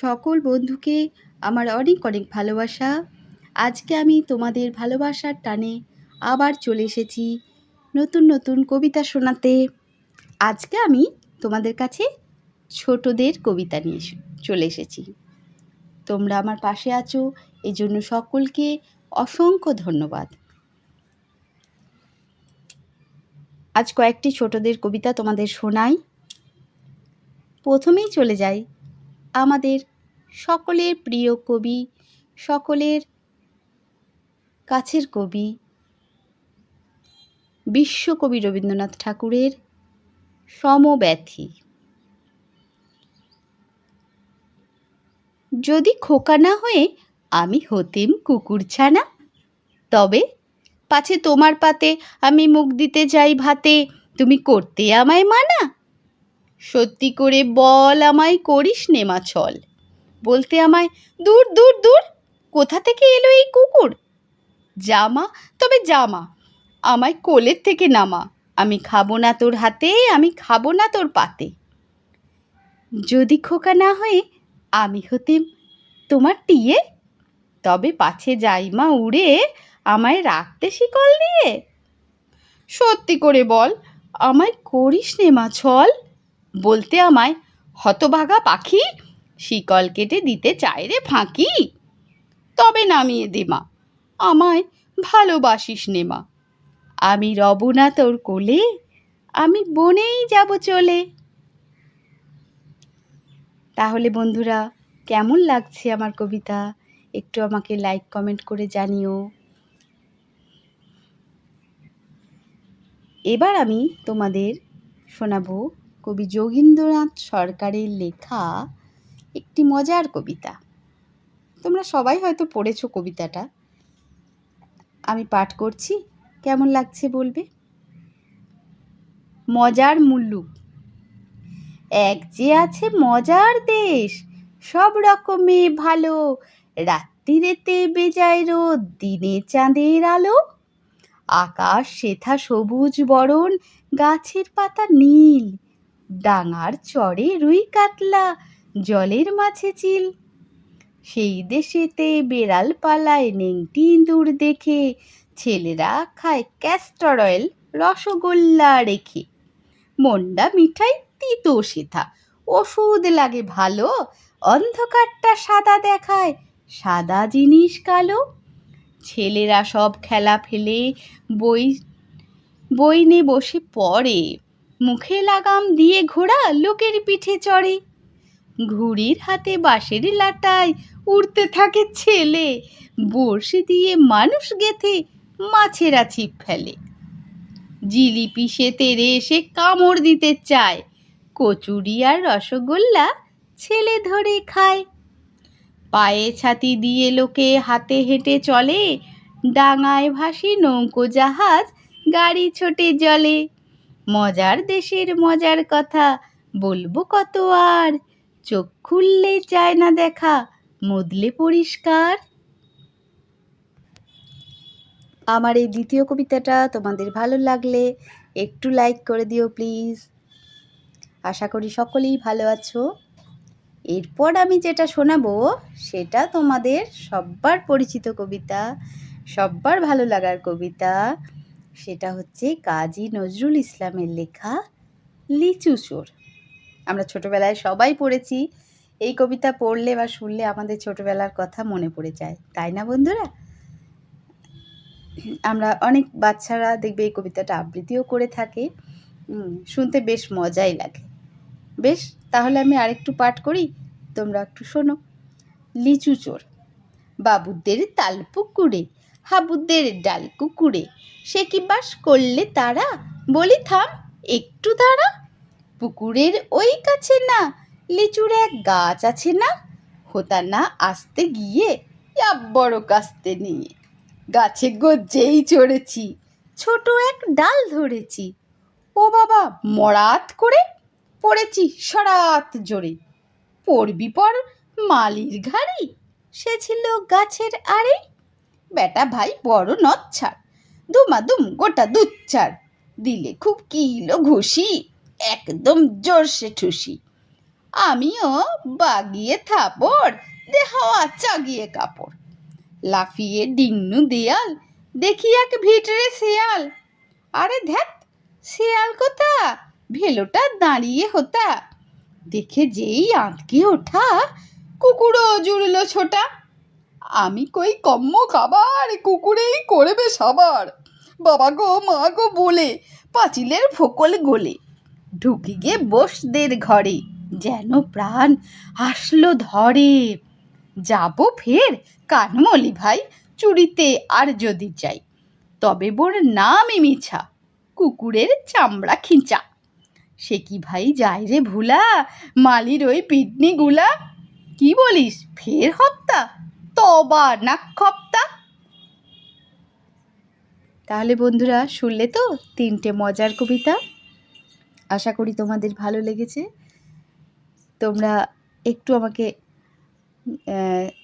সকল বন্ধুকে আমার অনেক অনেক ভালোবাসা। আজকে আমি তোমাদের ভালোবাসার টানে আবার চলে এসেছি নতুন নতুন কবিতা শোনাতে। আজকে আমি তোমাদের কাছে ছোটদের কবিতা নিয়ে চলে এসেছি। তোমরা আমার পাশে আছো এই জন্য সকলকে অসংখ্য ধন্যবাদ। আজ কয়েকটি ছোটদের কবিতা তোমাদের শোনাই। প্রথমেই চলে যাই আমাদের সকলের প্রিয় কবি, সকলের কাছের কবি বিশ্বকবি রবীন্দ্রনাথ ঠাকুরের সমব্যথী। যদি খোকা না হয়ে আমি হতেম কুকুরছানা, তবে পাছে তোমার পাতে আমি মুখ দিতে যাই ভাতে, তুমি করতে আমায় মানা? সত্যি করে বল আমায়, করিস নেমা ছল বলতে আমায়, দূর দূর দূর, কোথা থেকে এলো এই কুকুর? জামা, তবে জামা, আমায় কোলের থেকে নামা, আমি খাব না তোর হাতে, আমি খাব না তোর পাতে। যদি খোকা না হয়ে আমি হতেম তোমার টিয়ে, তবে পাছে যাই মা উড়ে আমায় রাখতে শিকল দিয়ে। সত্যি করে বল, আমায় করিস নে মা ছল বলতে আমায়, হতভাগা পাখি, শিকল কেটে দিতে চায় রে ফাঁকি। তবে নামিয়ে দে মা, আমায় ভালোবাসিস নে মা। আমি রব না তোর কোলে, আমি বনেই যাব চলে। তাহলে বন্ধুরা, কেমন লাগছে আমার কবিতা? একটু আমাকে লাইক কমেন্ট করে জানিও। এবার আমি তোমাদের শোনাবো কবি যোগীন্দ্রনাথ সরকারের লেখা একটি মজার কবিতা। তোমরা সবাই হয়তো পড়েছো কবিতাটা। আমি পাঠ করছি, কেমন লাগছে বলবে? মজার মুল্লুক এক যে আছে মজার দেশ, সব রকমে ভালো। রাত্রিরেতে বেজায় রোদ, দিনে চাঁদের আলো। আকাশ, সেথা সবুজ বরণ, গাছের পাতা নীল। ডাঙার চড়ে রুই কাতলা, জলের মাঝে চিল। সেই দেশেতে বেড়াল পালায় নেংটি ইঁদুর দেখে, ছেলেরা খায় ক্যাস্টর অয়েল রসগোল্লা রেখে। মন্ডা মিঠাই তিতো সেথা, ওষুধ লাগে ভালো, অন্ধকারটা সাদা দেখায়, সাদা জিনিস কালো। ছেলেরা সব খেলা ফেলে বই বই নে বসে পড়ে। মুখে লাগাম দিয়ে ঘোড়া লোকের পিঠে চড়ে। ঘুড়ির হাতে বাঁশের লাটায় উড়তে থাকে ছেলে। বড়শি দিয়ে মানুষ গেথে মাছেরা ছিপ ফেলে। জিলিপি সে তেরে এসে কামড় দিতে চায়। কচুরি আর রসগোল্লা ছেলে ধরে খায়। পায়ে ছাতি দিয়ে লোকে হাতে হেঁটে চলে। ডাঙায় ভাসি নৌকো জাহাজ, গাড়ি ছোটে জলে। মজার দেশের মজার কথা বলব কত আর। চোখ খুললে চায় না দেখা, মুদলে পরিষ্কার। আমার এই দ্বিতীয় কবিতাটা তোমাদের ভালো লাগলে একটু লাইক করে দিও প্লিজ আশা করি সকলেই ভালো আছো। এরপর আমি যেটা শোনাবো সেটা তোমাদের সব্বার পরিচিত কবিতা, সব্বার ভালো লাগার কবিতা। সেটা হচ্ছে কাজী নজরুল ইসলামের লেখা লিচু চোর। আমরা ছোটোবেলায় সবাই পড়েছি, এই কবিতা পড়লে বা শুনলে আমাদের ছোটোবেলার কথা মনে পড়ে যায়, তাই না বন্ধুরা? আমরা অনেক বাচ্চারা দেখবে এই কবিতাটা আবৃত্তিও করে থাকে শুনতে বেশ মজাই লাগে। বেশ, তাহলে আমি আরেকটু পাঠ করি, তোমরা একটু শোনো। লিচু চোর, বাবুদের তাল পুকুরে হাবুদের ডাল কুকুরে। সে কি বাস করলে তারা? বলি, থাম, একটু দাঁড়া। পুকুরের ওই কাছে না, লিচুর এক গাছ আছে না? হোতা না আসতে গিয়ে বড় কাস্তে নিয়ে। গাছে গজ্জেই চড়েছি, ছোট এক ডাল ধরেছি। ও বাবা, মরাত করে পড়েছি সরাত জোরে। পড়বি পর মালির ঘাড়ি, সে ছিল গাছের আড়ে। বেটা ভাই বড় নচ্ছার। দুমাদুম গোটা দুচ্ছার দিলে খুব কিলো ঘুষি, একদম জোরসে ঠুসি। আমিও বাগিয়ে থাপড় দে হাওয়া চাগিয়ে কাপড়। লাফিয়ে ডিংনু দেয়াল, দেখি এক ভিটরে শেয়াল। আরে ধ্যাত, শেয়াল কোথা ভেলোটা দাঁড়িয়ে হতা। দেখে যেই আঁতকে ওঠা, কুকুরও জুড়লো ছোটা। আমি কই কম্ম খাবার কুকুরেই করবে সবার। বাবা গো, মা গো, বলে, পাঁচিলের ফোকল গোলে, ঢুকি গে বসদের ঘরে, যেন প্রাণ আসলো ধরে। যাব ফের কানমলি ভাই চুরিতে আর যদি চাই, তবে বোর নামই মিছা, কুকুরের চামড়া খিঁচা। সে কি ভাই যায় রে ভুলা, মালির ওই পিটনি গুলা কি বলিস, ফের হত্যা? তবা না খপ্তা তাহলে বন্ধুরা, শুনলে তো? তিনটে মজার কবিতা। আশা করি তোমাদের ভালো লেগেছে। তোমরা একটু আমাকে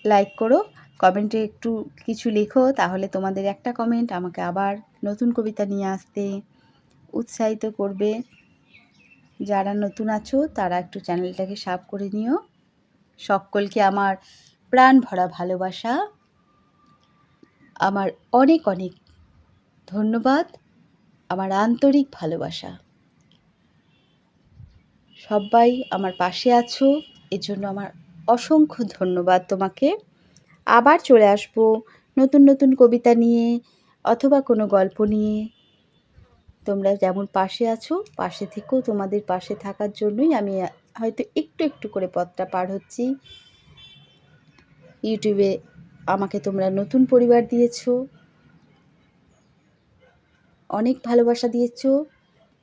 লাইক করো। কমেন্টে একটু কিছু লেখো, তাহলে তোমাদের একটা কমেন্ট আমাকে আবার নতুন কবিতা নিয়ে আসতে উৎসাহিত করবে। যারা নতুন আছো, তারা একটু চ্যানেলটাকে সাব করে নিও। সকলকে আমার প্রাণ ভরা ভালোবাসা। আমার অনেক অনেক ধন্যবাদ। আমার আন্তরিক ভালোবাসা। সবাই আমার পাশে আছো এর জন্য আমার অসংখ্য ধন্যবাদ তোমাকে। আবার চলে আসব নতুন নতুন কবিতা নিয়ে অথবা কোনো গল্প নিয়ে। তোমরা যেমন পাশে আছো, পাশে থেকেও তোমাদের পাশে থাকার জন্যই আমি হয়তো একটু একটু করে পথটা পার হচ্ছি। ইউটিউবে আমাকে তোমরা নতুন পরিবার দিয়েছ, অনেক ভালোবাসা দিয়েছ,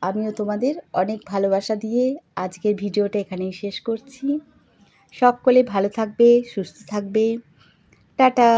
আমিও তোমাদের অনেক ভালোবাসা দিয়ে আজকের ভিডিওটা এখানেই শেষ করছি। সকলে ভালো থাকবে, সুস্থ থাকবে। টাটা।